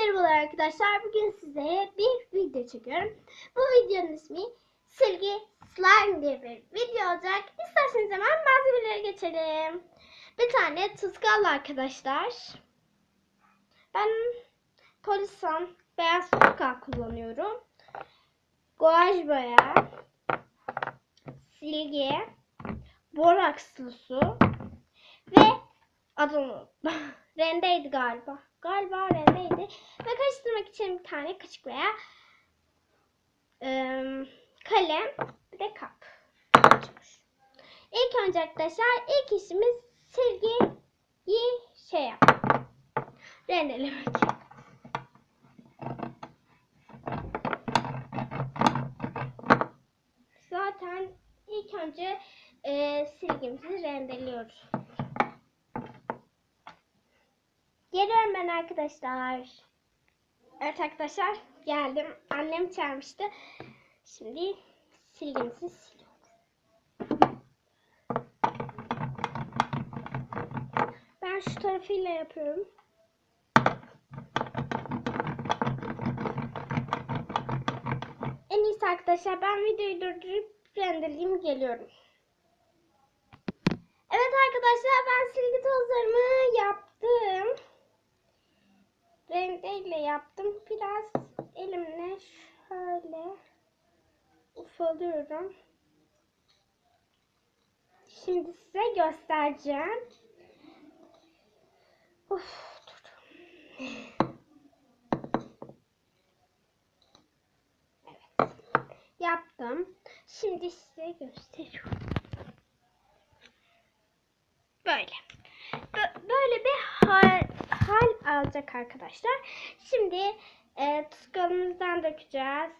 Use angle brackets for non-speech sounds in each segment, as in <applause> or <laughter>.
Merhabalar arkadaşlar. Bugün size bir video çekiyorum. Bu videonun ismi Silgi Slime diye bir video olacak. İsterseniz hemen malzemelere geçelim. Bir tane tutkal arkadaşlar. Ben Polisan beyaz tutkal kullanıyorum. Guaj boya, silgi, borakslı su ve adını <laughs> rendeydi galiba. Galiba rendeydi. Ve karıştırmak için bir tane kaşık veya ım, kalem bir de kap. İlk önce arkadaşlar ilk işimiz silgiyi şey yap. Rendelemek. Zaten ilk önce e, silgimizi rendeliyoruz. Geliyorum ben arkadaşlar. Evet arkadaşlar geldim. Annem çağırmıştı. Şimdi silgimizi siliyoruz. Ben şu tarafıyla yapıyorum. En iyisi arkadaşlar ben videoyu durdurup rendeleyeyim geliyorum. Evet arkadaşlar ben silgi tozlarımı yaptım. Rendeyle yaptım. Biraz elimle şöyle ufalıyorum. Şimdi size göstereceğim. Of, dur. Evet. Yaptım. Şimdi size gösteriyorum. Böyle. Bö- Böyle bir hal, hal alacak arkadaşlar. Şimdi e, tuskalımızdan dökeceğiz.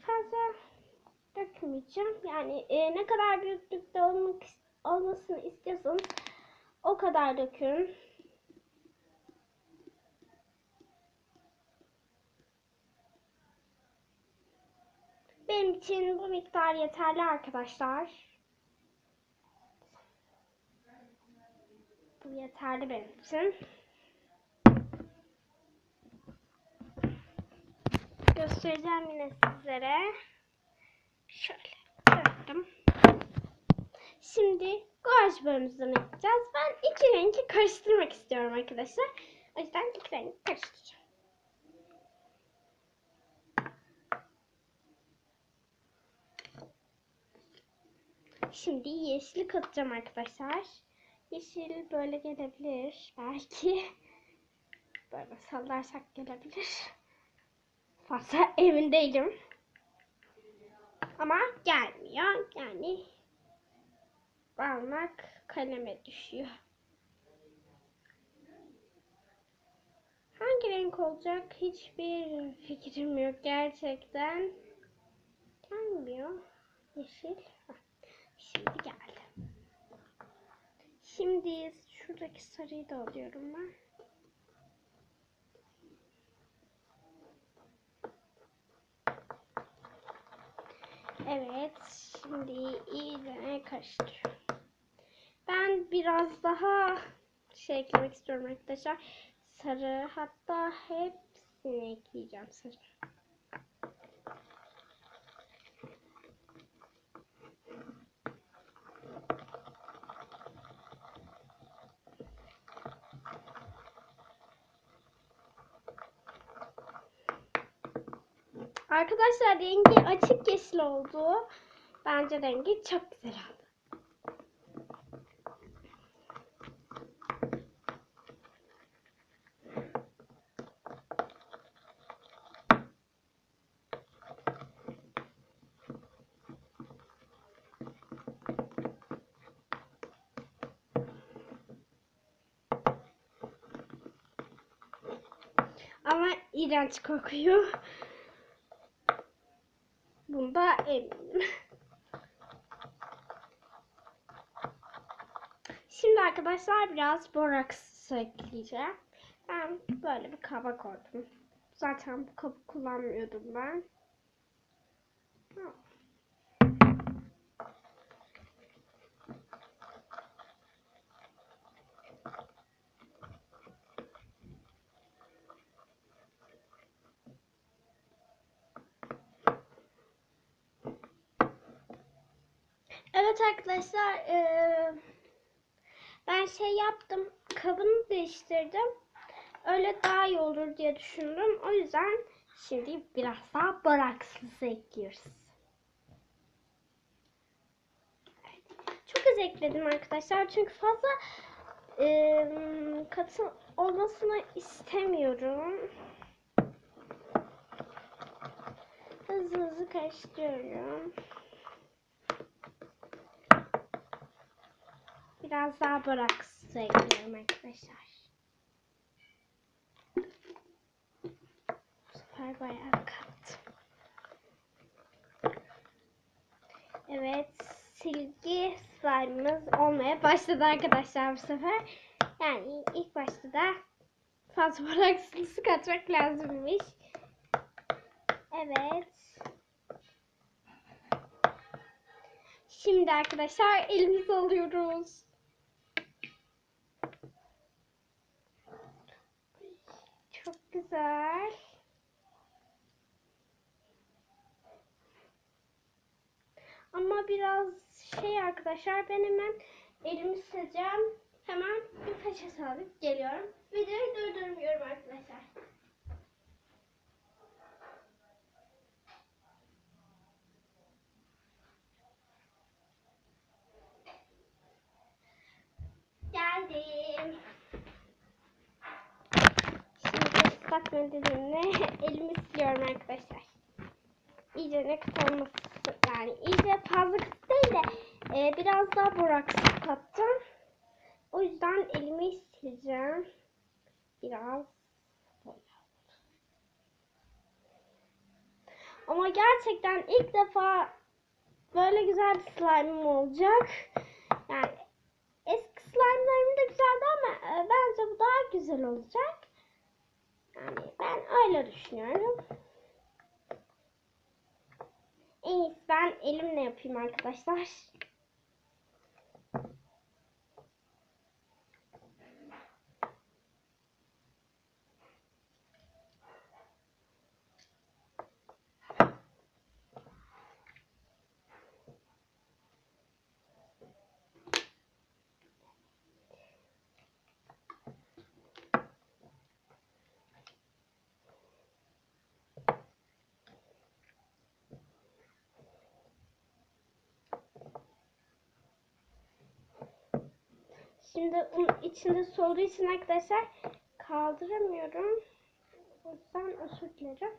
Fazla dökmeyeceğim. Yani e, ne kadar büyüklükte olmak olmasını istiyorsanız o kadar dökün. Benim için bu miktar yeterli arkadaşlar. Bu yeterli benim için. Göstereceğim yine sizlere. Şöyle döktüm. Şimdi guaj boyamızdan yapacağız. Ben iki rengi karıştırmak istiyorum arkadaşlar. O yüzden iki rengi karıştıracağım. Şimdi yeşili katacağım arkadaşlar. Yeşil böyle gelebilir belki. <laughs> Böyle sallarsak gelebilir. Fazla emin değilim. Ama gelmiyor. Yani parmak kaleme düşüyor. Hangi renk olacak? Hiçbir fikrim yok gerçekten. Gelmiyor. Yeşil. Şimdi geldi. Şimdi şuradaki sarıyı da alıyorum ben. Evet, şimdi iyice karıştırıyorum. Ben biraz daha şey eklemek istiyorum arkadaşlar. Sarı, hatta hepsini ekleyeceğim sarı. Arkadaşlar rengi açık yeşil oldu. Bence rengi çok güzel oldu. Ama iğrenç kokuyor. Bunda eminim. Şimdi arkadaşlar biraz boraks ekleyeceğim. Ben böyle bir kaba koydum. Zaten bu kabı kullanmıyordum ben. Evet arkadaşlar eee, ben şey yaptım kabını değiştirdim. Öyle daha iyi olur diye düşündüm. O yüzden şimdi biraz daha borakslısı ekliyoruz. Çok az ekledim arkadaşlar çünkü fazla eee, katı olmasını istemiyorum. Hızlı hızlı karıştırıyorum. Biraz daha ekliyorum arkadaşlar. Bu sefer bayağı kattım. Evet, silgi slime'ımız olmaya başladı arkadaşlar bu sefer. Yani ilk başta da fazla <laughs> borakslısı katmak lazımmış. Evet. Şimdi arkadaşlar elimizi alıyoruz. Çok güzel. Ama biraz şey arkadaşlar ben hemen elimi sileceğim. Hemen bir peçete alıp geliyorum. Videoyu durdurmuyorum arkadaşlar. Geldim. Islak mendilimle <laughs> elimi siliyorum arkadaşlar. İyice ne katı olması yani iyice fazla katı değil de e, biraz daha boraks kattım. O yüzden elimi sileceğim. Biraz. Ama gerçekten ilk defa böyle güzel bir slime'ım olacak. Yani eski slime'larım da güzeldi ama e, bence bu daha güzel olacak. Yani ben öyle düşünüyorum. En iyisi ben elimle yapayım arkadaşlar. Şimdi içinde soğuduğu için arkadaşlar kaldıramıyorum. Yüzden özür dilerim.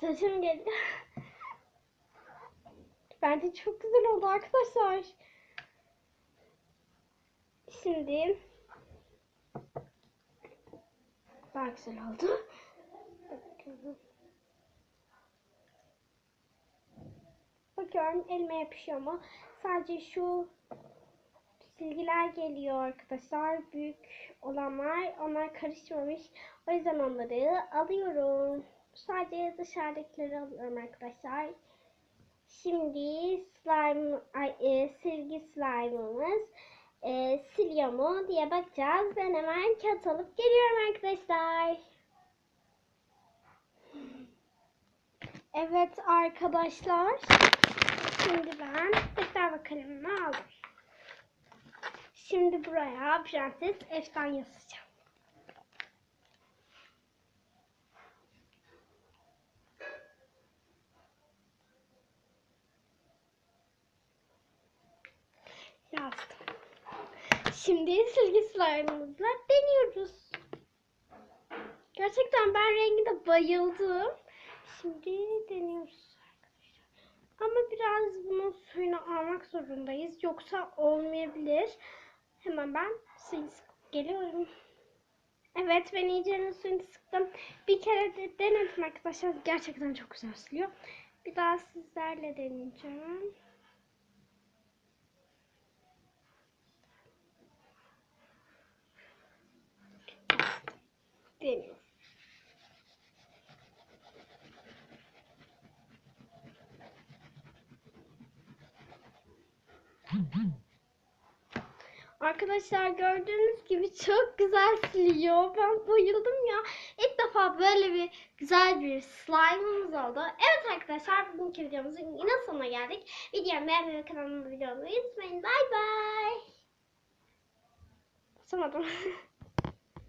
Saçım geldi. <laughs> Bence çok güzel oldu arkadaşlar. Şimdi daha güzel oldu. Bakıyorum elime yapışıyor mu? Sadece şu silgiler geliyor arkadaşlar. Büyük olanlar. Onlar karışmamış. O yüzden onları alıyorum. Sadece dışarıdakileri alıyorum arkadaşlar. Şimdi slime, ay, e, silgi slime'ımız e, siliyor mu diye bakacağız. Ben hemen kağıt alıp geliyorum arkadaşlar. Evet arkadaşlar. Şimdi ben ve kalemimi aldım. Şimdi buraya Prenses Ef'ten yazacağım. Yazdım. Şimdi silgi slime'ımızla deniyoruz. Gerçekten ben rengine bayıldım. Şimdi deniyoruz. Ama biraz bunun suyunu almak zorundayız. Yoksa olmayabilir. Hemen ben suyunu sıkıp geliyorum. Evet ben iyice suyunu sıktım. Bir kere de denedim arkadaşlar. Gerçekten çok güzel siliyor. Bir daha sizlerle deneyeceğim. Deniyorum. Arkadaşlar gördüğünüz gibi çok güzel siliyor. Ben bayıldım ya. İlk defa böyle bir güzel bir slime'ımız oldu. Evet arkadaşlar bugünkü videomuzun yine sonuna geldik. Videomu beğenmeyi ve kanalıma videomu unutmayın. Bay bay. Basamadım. <laughs>